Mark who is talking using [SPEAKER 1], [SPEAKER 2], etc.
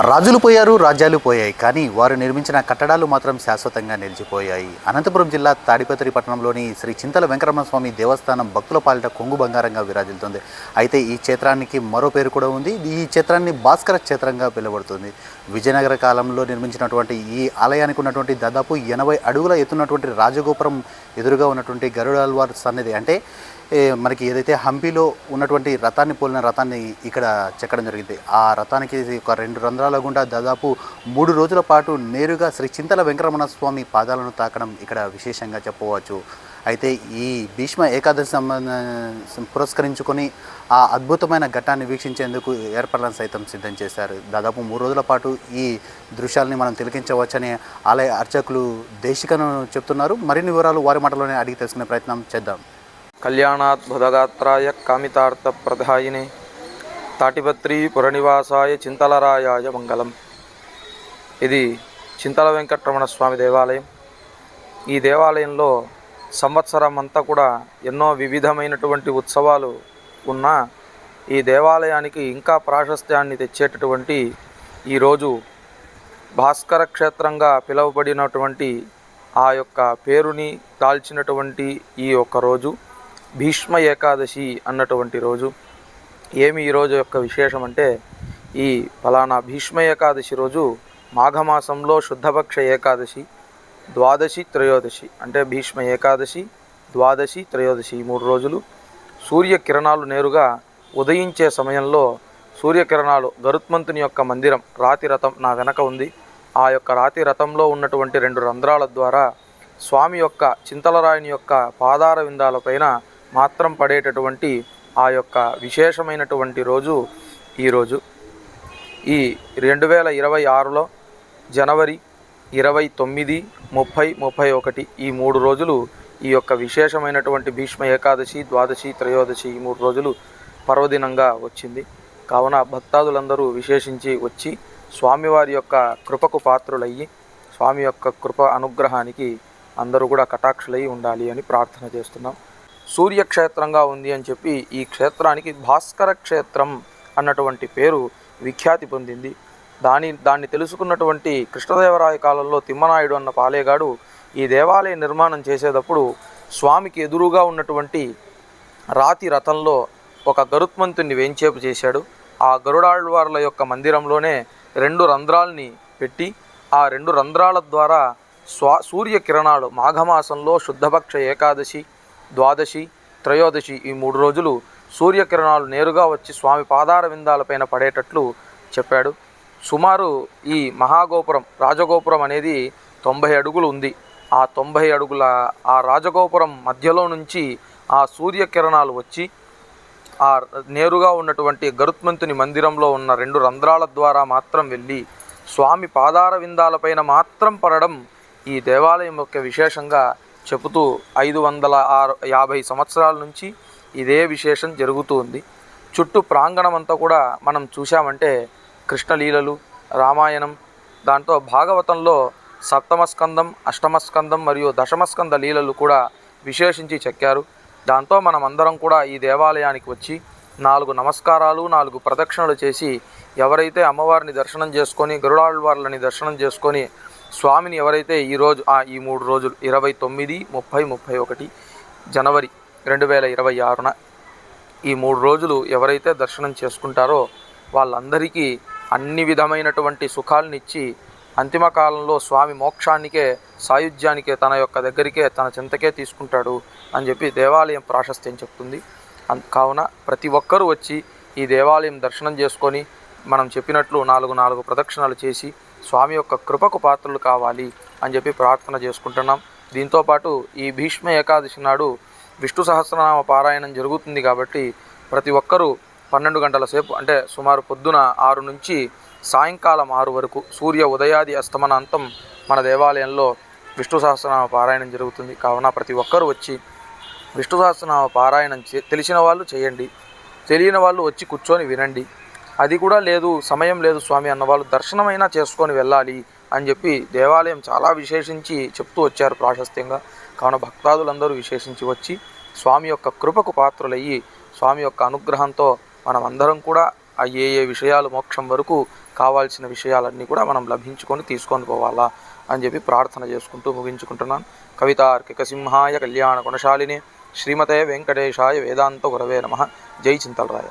[SPEAKER 1] రాజులు పోయారు రాజ్యాలు పోయాయి. కానీ వారు నిర్మించిన కట్టడాలు మాత్రం శాశ్వతంగా నిలిచిపోయాయి. అనంతపురం జిల్లా తాడిపత్రి పట్టణంలోని శ్రీ చింతల వెంకటరమణ స్వామి దేవస్థానం భక్తుల పాలిట కొంగు బంగారంగా విరాజిల్తుంది అయితే ఈ క్షేత్రానికి మరో పేరు కూడా ఉంది. ఈ క్షేత్రాన్ని భాస్కర క్షేత్రంగా పిలువబడుతుంది. విజయనగర కాలంలో నిర్మించినటువంటి ఈ ఆలయానికి ఉన్నటువంటి దాదాపు ఎనభై అడుగుల ఎత్తున్నటువంటి రాజగోపురం ఎదురుగా ఉన్నటువంటి గరుడాల్వార్ సన్నిధి. అంటే మనకి ఏదైతే హంపీలో ఉన్నటువంటి రథాన్ని పోలిన రథాన్ని ఇక్కడ చెక్కడం జరిగింది. ఆ రథానికి ఒక రెండు రంధ్రాల గుండా దాదాపు మూడు రోజుల పాటు నేరుగా శ్రీ చింతల వెంకటరమణ స్వామి పాదాలను తాకడం ఇక్కడ విశేషంగా చెప్పవచ్చు. అయితే ఈ భీష్మ ఏకాదశి సంబంధ పురస్కరించుకొని ఆ అద్భుతమైన ఘట్టాన్ని వీక్షించేందుకు ఏర్పాట్లను సైతం సిద్ధం చేశారు. దాదాపు మూడు రోజుల పాటు ఈ దృశ్యాలని మనం తిలకించవచ్చని ఆలయ అర్చకులు దేశికను చెప్తున్నారు. మరిన్ని వివరాలు వారి మాటలోనే అడిగి తెలుసుకునే ప్రయత్నం చేద్దాం.
[SPEAKER 2] కళ్యాణాద్భుతగాత్రాయ కామితార్థప్రదాయినే తాటిపత్రి పురనివాసాయ చింతలరాయాయ మంగళం. ఇది చింతల వెంకటరమణ స్వామి దేవాలయం. ఈ దేవాలయంలో సంవత్సరం అంతా కూడా ఎన్నో వివిధమైనటువంటి ఉత్సవాలు ఉన్నా ఈ దేవాలయానికి ఇంకా ప్రాశస్త్యాన్ని తెచ్చేటటువంటి ఈరోజు భాస్కర క్షేత్రంగా పిలువబడినటువంటి ఆ యొక్క పేరుని దాల్చినటువంటి ఈ ఒక్క రోజు. భీష్మ ఏకాదశి అన్నటువంటి రోజు. ఏమి ఈ రోజు యొక్క విశేషం అంటే ఈ ఫలానా భీష్మ ఏకాదశి రోజు మాఘమాసంలో శుద్ధపక్ష ఏకాదశి ద్వాదశి త్రయోదశి. అంటే భీష్మ ఏకాదశి ద్వాదశి త్రయోదశి ఈ మూడు రోజులు సూర్యకిరణాలు నేరుగా ఉదయించే సమయంలో సూర్యకిరణాలు గరుత్మంతుని యొక్క మందిరం రాతి రథం నా వెనక ఉంది. ఆ యొక్క రాతి రథంలో ఉన్నటువంటి రెండు రంధ్రాల ద్వారా స్వామి యొక్క చింతలరాయుని యొక్క పాదార విందాలపైన మాత్రం పడేటటువంటి ఆ యొక్క విశేషమైనటువంటి రోజు ఈరోజు ఈ రెండు వేల ఇరవై ఆరులో జనవరి ఇరవై తొమ్మిది ముప్పై ముప్పై ఒకటి ఈ మూడు రోజులు ఈ యొక్క విశేషమైనటువంటి భీష్మ ఏకాదశి ద్వాదశి త్రయోదశి ఈ మూడు రోజులు పర్వదినంగా వచ్చింది. కావున భక్తాదులందరూ విశేషించి వచ్చి స్వామివారి యొక్క కృపకు పాత్రులయ్యి స్వామి యొక్క కృప అనుగ్రహానికి అందరూ కూడా కటాక్షులై ఉండాలి అని ప్రార్థన చేస్తున్నాం. సూర్యక్షేత్రంగా ఉంది అని చెప్పి ఈ క్షేత్రానికి భాస్కర క్షేత్రం అన్నటువంటి పేరు విఖ్యాతి పొందింది. దాని దాన్ని తెలుసుకున్నటువంటి కృష్ణదేవరాయ కాలంలో తిమ్మనాయుడు అన్న పాలేగాడు ఈ దేవాలయ నిర్మాణం చేసేటప్పుడు స్వామికి ఎదురుగా ఉన్నటువంటి రాతి రథంలో ఒక గరుత్మంతుని వేంచేపు చేశాడు. ఆ గరుడాళ్వార్ల యొక్క మందిరంలోనే రెండు రంధ్రాల్ని పెట్టి ఆ రెండు రంధ్రాల ద్వారా స్వా సూర్యకిరణాలు మాఘమాసంలో శుద్ధపక్ష ఏకాదశి ద్వాదశి త్రయోదశి ఈ మూడు రోజులు సూర్యకిరణాలు నేరుగా వచ్చి స్వామి పాదార విందాలపైన పడేటట్లు చెప్పాడు. సుమారు ఈ మహాగోపురం రాజగోపురం అనేది తొంభై అడుగులు ఉంది. ఆ తొంభై అడుగుల ఆ రాజగోపురం మధ్యలో నుంచి ఆ సూర్యకిరణాలు వచ్చి ఆ నేరుగా ఉన్నటువంటి గరుత్మంతుని మందిరంలో ఉన్న రెండు రంధ్రాల ద్వారా మాత్రం వెళ్ళి స్వామి పాదార విందాలపైన మాత్రం పడడం ఈ దేవాలయం యొక్క విశేషంగా చెబుతూ ఐదు వందల ఆరు యాభై సంవత్సరాల నుంచి ఇదే విశేషం జరుగుతూ ఉంది. చుట్టూ ప్రాంగణం అంతా కూడా మనం చూశామంటే కృష్ణలీలలు రామాయణం దాంతో భాగవతంలో సప్తమస్కందం అష్టమస్కందం మరియు దశమస్కంద లీలలు కూడా విశేషించి చెక్కారు. దాంతో మనం అందరం కూడా ఈ దేవాలయానికి వచ్చి నాలుగు నమస్కారాలు నాలుగు ప్రదక్షిణలు చేసి ఎవరైతే అమ్మవారిని దర్శనం చేసుకొని గరుడాళ్వార్లని దర్శనం చేసుకొని స్వామిని ఎవరైతే ఈరోజు ఆ ఈ మూడు రోజులు ఇరవై తొమ్మిది ముప్పై ముప్పై ఒకటి జనవరి రెండు వేల ఇరవై ఆరున ఈ మూడు రోజులు ఎవరైతే దర్శనం చేసుకుంటారో వాళ్ళందరికీ అన్ని విధమైనటువంటి సుఖాలనిచ్చి అంతిమ కాలంలో స్వామి మోక్షానికే సాయుధ్యానికే తన యొక్క దగ్గరికే తన చింతకే తీసుకుంటాడు అని చెప్పి దేవాలయం ప్రాశస్త్యం చెప్తుంది. కావున ప్రతి ఒక్కరూ వచ్చి ఈ దేవాలయం దర్శనం చేసుకొని మనం చెప్పినట్లు నాలుగు నాలుగు ప్రదక్షిణలు చేసి స్వామి యొక్క కృపకు పాత్రలు కావాలి అని చెప్పి ప్రార్థన చేసుకుంటున్నాం. దీంతోపాటు ఈ భీష్మ ఏకాదశి నాడు విష్ణు సహస్రనామ పారాయణం జరుగుతుంది కాబట్టి ప్రతి ఒక్కరూ పన్నెండు గంటల సేపు అంటే సుమారు పొద్దున ఆరు నుంచి సాయంకాలం ఆరు వరకు సూర్య ఉదయాది అస్తమనాంతం మన దేవాలయంలో విష్ణు సహస్రనామ పారాయణం జరుగుతుంది. కావున ప్రతి ఒక్కరూ వచ్చి విష్ణు సహస్రనామ పారాయణం చే- తెలిసిన వాళ్ళు చేయండి. తెలియని వాళ్ళు వచ్చి కూర్చొని వినండి. అది కూడా లేదు సమయం లేదు స్వామి అన్న వాళ్ళు దర్శనమైనా చేసుకొని వెళ్ళాలి అని చెప్పి దేవాలయం చాలా విశేషించి చెప్తూ వచ్చారు ప్రాశస్త్యంగా. కావున భక్తాదులందరూ విశేషించి వచ్చి స్వామి యొక్క కృపకు పాత్రులయ్యి స్వామి యొక్క అనుగ్రహంతో మనం అందరం కూడా ఆ ఏ ఏ విషయాలు మోక్షం వరకు కావాల్సిన విషయాలన్నీ కూడా మనం లభించుకొని తీసుకొని పోవాలా అని చెప్పి ప్రార్థన చేసుకుంటూ ముగించుకుంటున్నాను. కవితార్కిక సింహాయ కళ్యాణ గుణశాలిని శ్రీమతే వెంకటేశాయ వేదాంత గురవే నమ. జై చింతలరాయ.